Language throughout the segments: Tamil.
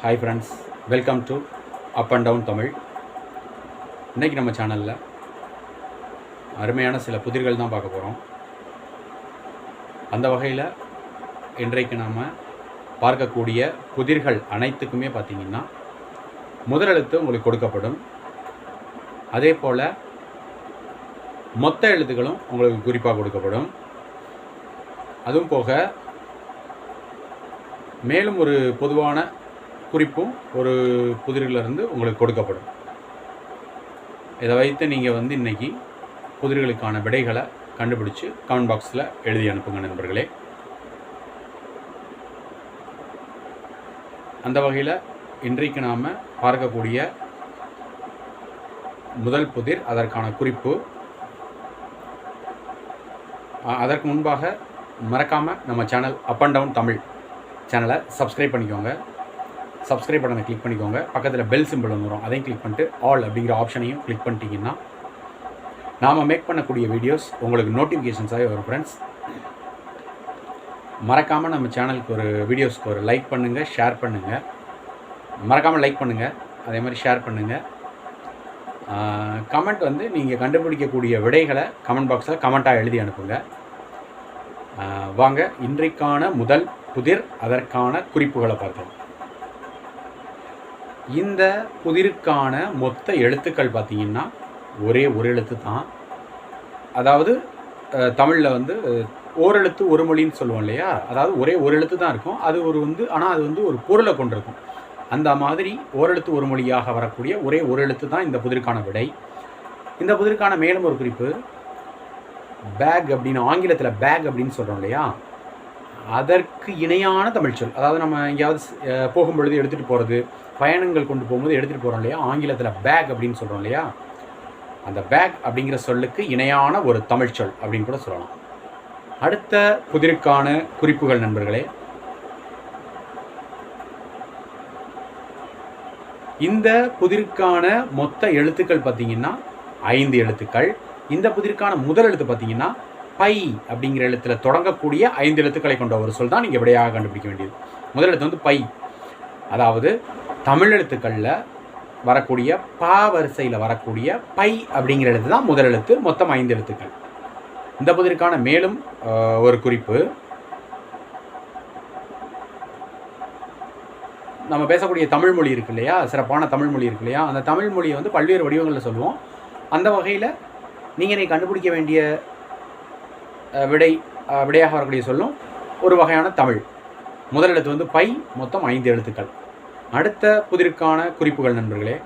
Hi friends welcome to Up and Down Tamil இன்றைக்கி நம்ம சேனலில் அருமையான சில புதிர்கள் தான் பார்க்க போகிறோம் அந்த வகையில் இன்றைக்கு நாம் பார்க்கக்கூடிய புதிர்கள் அனைத்துக்குமே பார்த்திங்கன்னா முதலெழுத்து உங்களுக்கு கொடுக்கப்படும். அதே போல் மொத்த எழுத்துக்களும் உங்களுக்கு குறிப்பாக கொடுக்கப்படும். அதுவும் போக மேலும் ஒரு பொதுவான குறிப்பும் ஒரு புதிரிலிருந்து உங்களுக்கு கொடுக்கப்படும். இதை வைத்து நீங்கள் வந்து இன்னைக்கு புதிர்களுக்கான விடைகளை கண்டுபிடிச்சு கமெண்ட் பாக்ஸில் எழுதி அனுப்புங்க நண்பர்களே. அந்த வகையில் இன்றைக்கு நாம் பார்க்கக்கூடிய முதல் புதிர் அதற்கான குறிப்பு. அதற்கு முன்பாக மறக்காமல் நம்ம channel Up and Down Tamil சேனலை சப்ஸ்கிரைப் பண்ணிக்கோங்க. சப்ஸ்கிரைப் பட்டனை கிளிக் பண்ணிக்கோங்க. பக்கத்தில் பெல் சிம்பிள் ஒன்று வரும். அதையும் கிளிக் பண்ணிட்டு ஆல் அப்படிங்கிற ஆப்ஷனையும் கிளிக் பண்ணிட்டீங்கன்னா நாம் மேக் பண்ணக்கூடிய வீடியோஸ் உங்களுக்கு நோட்டிஃபிகேஷன்ஸாகவே வரும் ஃப்ரெண்ட்ஸ் மறக்காமல் நம்ம சேனலுக்கு ஒரு வீடியோஸ்க்கு ஒரு லைக் பண்ணுங்கள் ஷேர் பண்ணுங்கள் மறக்காமல் லைக் பண்ணுங்கள் அதே மாதிரி ஷேர் பண்ணுங்கள் கமெண்ட் வந்து நீங்கள் கண்டுபிடிக்கக்கூடிய விடைகளை கமெண்ட் பாக்ஸில் கமெண்ட்டாக எழுதி அனுப்புங்க. வாங்க இன்றைக்கான முதல் புதிர் அதற்கான குறிப்புகளை பார்க்கலாம். இந்த புதிருக்கான மொத்த எழுத்துக்கள் பார்த்தீங்கன்னா ஒரே ஒரு எழுத்து தான். அதாவது தமிழில் வந்து ஓரெழுத்து ஒரு மொழின்னு சொல்லுவோம் இல்லையா? அதாவது ஒரே ஒரு எழுத்து தான் இருக்கும். அது ஒரு வந்து ஆனால் அது வந்து ஒரு பொருளை கொண்டிருக்கும். அந்த மாதிரி ஓரெழுத்து ஒரு மொழியாக வரக்கூடிய ஒரே ஒரு எழுத்து தான் இந்த புதிருக்கான விடை. இந்த புதிருக்கான மேலும் ஒரு குறிப்பு. பேக் அப்படின்னு ஆங்கிலத்தில் பேக் அப்படின்னு சொல்கிறோம் இல்லையா? அதற்கு இணையான தமிழ் சொல். அதாவது நம்ம எங்கேயாவது போகும்பொழுது எடுத்துகிட்டு போகிறது பயணங்கள் கொண்டு போகும்போது எடுத்துகிட்டு போகிறோம் இல்லையா? ஆங்கிலத்தில் பேக் அப்படின்னு சொல்கிறோம் இல்லையா? அந்த பேக் அப்படிங்கிற சொல்லுக்கு இணையான ஒரு தமிழ் சொல் அப்படின்னு கூட சொல்லலாம். அடுத்த புதிருக்கான குறிப்புகள் நண்பர்களே. இந்த புதிருக்கான மொத்த எழுத்துக்கள் பார்த்தீங்கன்னா ஐந்து எழுத்துக்கள். இந்த புதிருக்கான முதல் எழுத்து பார்த்தீங்கன்னா பை அப்படிங்கிற எழுத்தில் தொடங்கக்கூடிய ஐந்து எழுத்துக்களை கொண்ட ஒரு சொல் தான் நீங்கள் விடையாக கண்டுபிடிக்க வேண்டியது. முதல் எழுத்து வந்து பை. அதாவது தமிழ் எழுத்துக்களில் வரக்கூடிய பா வரிசையில் வரக்கூடிய பை அப்படிங்கிற எழுத்து தான் முதல் எழுத்து மொத்தம் ஐந்து எழுத்துக்கள். இந்த புதிருக்கான மேலும் ஒரு குறிப்பு. நம்ம பேசக்கூடிய தமிழ் மொழி இருக்கு இல்லையா? சிறப்பான தமிழ் மொழி இருக்கு இல்லையா? அந்த தமிழ் மொழியை வந்து பல்வேறு வடிவங்களில் சொல்லுவோம். அந்த வகையில் நீங்கள் நீ கண்டுபிடிக்க வேண்டிய விடை விடையாக வரக்கூடிய சொல்லும் ஒரு வகையான தமிழ். முதல் எழுத்து வந்து பை மொத்தம் ஐந்து எழுத்துக்கள். அடுத்த புதிருக்கான குறிப்புகள் நண்பர்களே.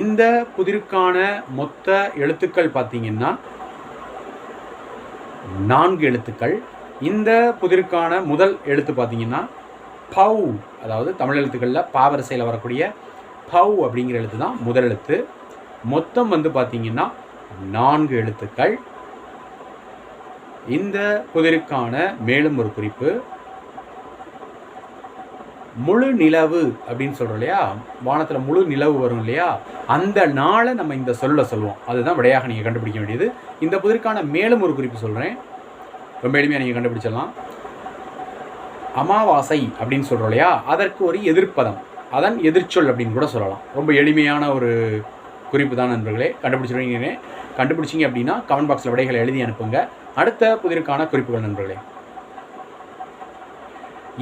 இந்த புதிருக்கான மொத்த எழுத்துக்கள் பார்த்தீங்கன்னா நான்கு எழுத்துக்கள். இந்த புதிருக்கான முதல் எழுத்து பார்த்தீங்கன்னா பவ் அதாவது தமிழ் எழுத்துக்களில் பாவரிசையில் வரக்கூடிய பவ் அப்படிங்கிற எழுத்து தான் முதல் எழுத்து. மொத்தம் வந்து பார்த்தீங்கன்னா நான்கு எழுத்துக்கள். இந்த புதிருக்கான மேலும் ஒரு குறிப்பு. முழு நிலவு அப்படின்னு சொல்கிறோம் இல்லையா? வானத்தில் முழு நிலவு வரும் இல்லையா? அந்த நாளை நம்ம இந்த சொல்ல சொல்லுவோம். அதுதான் விடையாக நீங்கள் கண்டுபிடிக்க வேண்டியது. இந்த புதிருக்கான மேலும் ஒரு குறிப்பு சொல்கிறேன் ரொம்ப எளிமையாக நீங்கள் கண்டுபிடிச்சிடலாம். அமாவாசை அப்படின்னு சொல்கிறோம் இல்லையா? அதற்கு ஒரு எதிர்ப்பதம். அதன் எதிர்ச்சொல் அப்படின்னு கூட சொல்லலாம். ரொம்ப எளிமையான ஒரு குறிப்பு தான் நண்பர்களே. கண்டுபிடிச்சிருவீங்க கண்டுபிடிச்சிங்க அப்படின்னா கமெண்ட் பாக்ஸில் விடைகளை எழுதி அனுப்புங்க. அடுத்த புதிருக்கான குறிப்புகள் நண்பர்களே.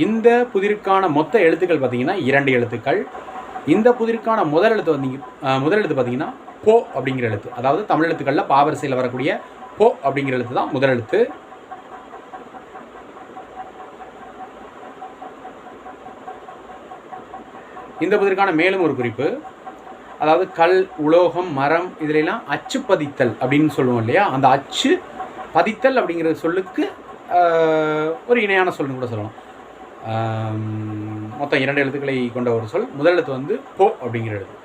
இந்த புதிருக்கான மொத்த எழுத்துக்கள் பார்த்தீங்கன்னா இரண்டு எழுத்துக்கள். இந்த புதிருக்கான முதல் எழுத்து வந்தீங்க முதல் எழுத்து பார்த்தீங்கன்னா போ அப்படிங்கிற எழுத்து. அதாவது தமிழ் எழுத்துக்களில் பாவரிசையில் வரக்கூடிய போ அப்படிங்கிற எழுத்து தான் முதல் எழுத்து. இந்த புதிருக்கான மேலும் ஒரு குறிப்பு. அதாவது கல் உலோகம் மரம் இதுலெல்லாம் அச்சு பதித்தல் அப்படின்னு சொல்லுவோம் இல்லையா? அந்த அச்சு பதித்தல் அப்படிங்கிற சொல்லுக்கு ஒரு இணையான சொல்லுன்னு கூட சொல்லலாம். மொத்தம் இரண்டு எழுத்துக்களை கொண்ட ஒரு சொல். முதல் எழுத்து வந்து போ அப்படிங்கிற எழுத்து.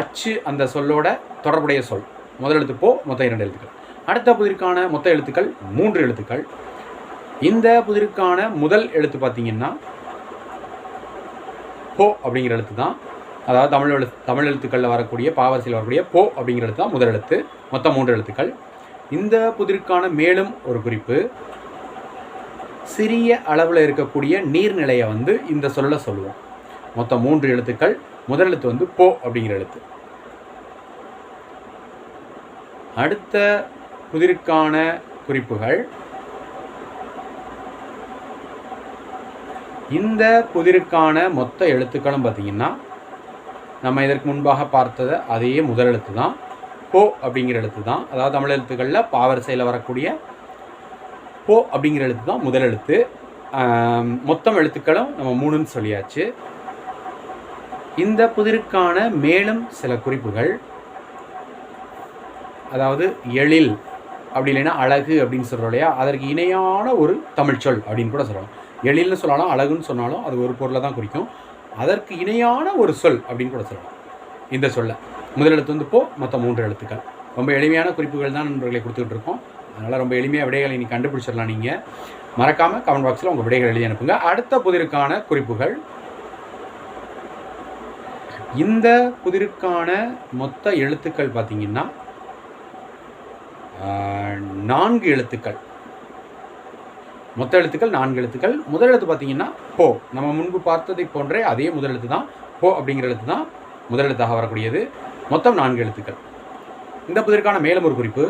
அச்சு அந்த சொல்லோட தொடர்புடைய சொல். முதல் எழுத்து போ மொத்தம் இரண்டு எழுத்துக்கள். அடுத்த புதிருக்கான மொத்த எழுத்துக்கள் மூன்று எழுத்துக்கள். இந்த புதிருக்கான முதல் எழுத்து பார்த்தீங்கன்னா போ அப்படிங்கிற எழுத்து தான். அதாவது தமிழ் எழுத்து தமிழ் எழுத்துக்களில் வரக்கூடிய பாவரசியில் வரக்கூடிய போ அப்படிங்கிற எழுத்து தான் முதல் எழுத்து. மொத்தம் மூன்று எழுத்துக்கள். இந்த புதிருக்கான மேலும் ஒரு குறிப்பு. சிறிய அளவில் இருக்கக்கூடிய நீர்நிலையை வந்து இந்த சொல்ல சொல்லுவோம். மொத்தம் மூன்று எழுத்துக்கள். முதல் எழுத்து வந்து போ அப்படிங்கிற எழுத்து. அடுத்த புதிருக்கான குறிப்புகள். இந்த புதிருக்கான மொத்த எழுத்துக்களும் பார்த்தீங்கன்னா நம்ம இதற்கு முன்பாக பார்த்தது அதே முதல் எழுத்து தான் போ அப்படிங்கிற எழுத்து தான். அதாவது தமிழ் எழுத்துக்களில் பாவரிசையில் வரக்கூடிய போ அப்படிங்கிற எழுத்து தான் முதல் எழுத்து. மொத்தம் எழுத்துக்களும் நம்ம மூணுன்னு சொல்லியாச்சு. இந்த புதிருக்கான மேலும் சில குறிப்புகள். அதாவது எழில் அப்படி இல்லைன்னா அழகு அப்படின்னு சொல்கிறோம் இல்லையா? அதற்கு இணையான ஒரு தமிழ்ச்சொல் அப்படின்னு கூட சொல்லலாம். எழில்னு சொல்லலாம் அழகுன்னு சொன்னாலும் அது ஒரு பொருளை தான் குறிக்கும். அதற்கு இணையான ஒரு சொல் அப்படின்னு கூட சொல்லலாம். இந்த சொல்லை. முதலெழுத்து வந்து போ மொத்தம் மூன்று எழுத்துக்கள். ரொம்ப எளிமையான குறிப்புகள் தான் நண்பர்களை கொடுத்துக்கிட்டு இருக்கோம். அதனால் ரொம்ப எளிமையாக விடைகளை நீ கண்டுபிடிச்சிடலாம் நீங்கள் மறக்காமல் கமெண்ட் பாக்ஸில் உங்கள் விடைகள் எழுதி அனுப்புங்க. அடுத்த புதிருக்கான குறிப்புகள். இந்த புதிருக்கான மொத்த எழுத்துக்கள் பார்த்தீங்கன்னா ஆஹ், நான்கு எழுத்துக்கள். மொத்த எழுத்துக்கள் நான்கு எழுத்துக்கள். முதல் எழுத்து பார்த்தீங்கன்னா போ. நம்ம முன்பு பார்த்ததை போன்றே அதே முதல் எழுத்து தான் போ அப்படிங்கிற எழுத்து தான் முதல் எழுத்தாக வரக்கூடியது. மொத்தம் நான்கு எழுத்துக்கள். இந்த புதிருக்கான மேலும் ஒரு குறிப்பு.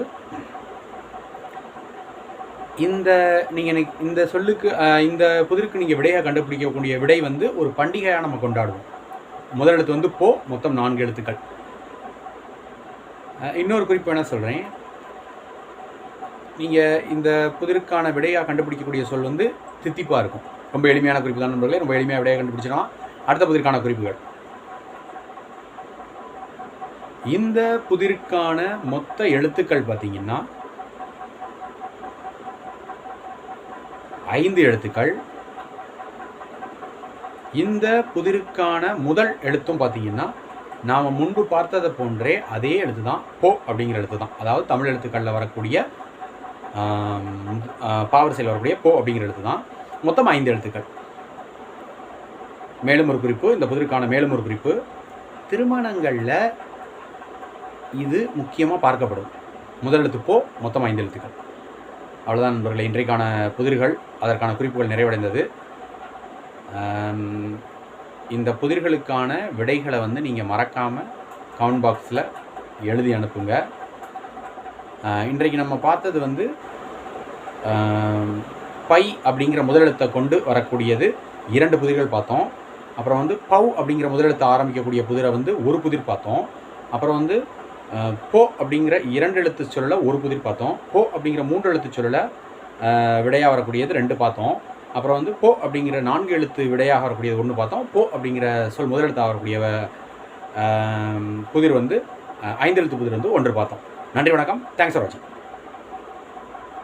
இந்த நீங்கள் இந்த சொல்லுக்கு இந்த புதிருக்கு நீங்கள் விடையாக கண்டுபிடிக்கக்கூடிய விடை வந்து ஒரு பண்டிகையாக நம்ம கொண்டாடுவோம். முதல் எழுத்து வந்து போ மொத்தம் நான்கு எழுத்துக்கள். இன்னொரு குறிப்பு என்ன சொல்கிறேன் நீங்கள் இந்த புதிருக்கான விடையாக கண்டுபிடிக்கக்கூடிய சொல் வந்து தித்திப்பாக இருக்கும். ரொம்ப எளிமையான குறிப்பு தான் நண்பர்களே. ரொம்ப எளிமையாக விடையாக கண்டுபிடிச்சிடலாம். அடுத்த புதிருக்கான குறிப்புகள். இந்த புதிருக்கான மொத்த எழுத்துக்கள் பார்த்தீங்கன்னா ஐந்து எழுத்துக்கள். இந்த புதிருக்கான முதல் எழுத்தும் பார்த்தீங்கன்னா நாம் முன்பு பார்த்ததை போன்றே அதே எழுத்து தான் போ அப்படிங்கிற எழுத்து தான் அதாவது தமிழ் எழுத்துக்களில் வரக்கூடிய பாவர் ஆ, பாவரிசையில் வரக்கூடிய போ அப்படிங்கிற எழுத்து தான் மொத்தம் ஐந்து எழுத்துக்கள். மேலும் ஒரு குறிப்பு இந்த புதிருக்கான மேலும் ஒரு குறிப்பு. திருமணங்களில் இது முக்கியமாக பார்க்கப்படும். முதல் போ மொத்தம் ஐந்து எழுத்துக்கள். அவ்வளோதான் நண்பர்களே இன்றைக்கான புதிர்கள் அதற்கான குறிப்புகள் நிறைவடைந்தது. இந்த புதிர்களுக்கான விடைகளை வந்து நீங்கள் மறக்காமல் கமெண்ட் பாக்ஸில் எழுதி அனுப்புங்க. இன்றைக்கு நம்ம பார்த்தது வந்து பை அப்படிங்கிற முதலெழுத்தை கொண்டு வரக்கூடியது இரண்டு புதிர்கள் பார்த்தோம். அப்புறம் வந்து பவ் அப்படிங்கிற முதலெழுத்தை ஆரம்பிக்கக்கூடிய புதிரை வந்து ஒரு புதிர் பார்த்தோம். அப்புறம் வந்து போ அப்படிங்கிற இரண்டு எழுத்து சொல்லலை ஒரு புதிர் பார்த்தோம். போ அப்படிங்கிற மூன்று எழுத்து சொல்லலை விடையாக வரக்கூடியது ரெண்டு பார்த்தோம். அப்புறம் வந்து போ அப்படிங்கிற நான்கு எழுத்து விடையாக வரக்கூடியது ஒன்று பார்த்தோம். போ அப்படிங்கிற சொல் முதலெழுத்தாக வரக்கூடிய புதிர் வந்து ஐந்து எழுத்து புதிர் வந்து ஒன்று பார்த்தோம். நன்றி வணக்கம். தேங்க்ஸ் ஃபார் வாட்சிங்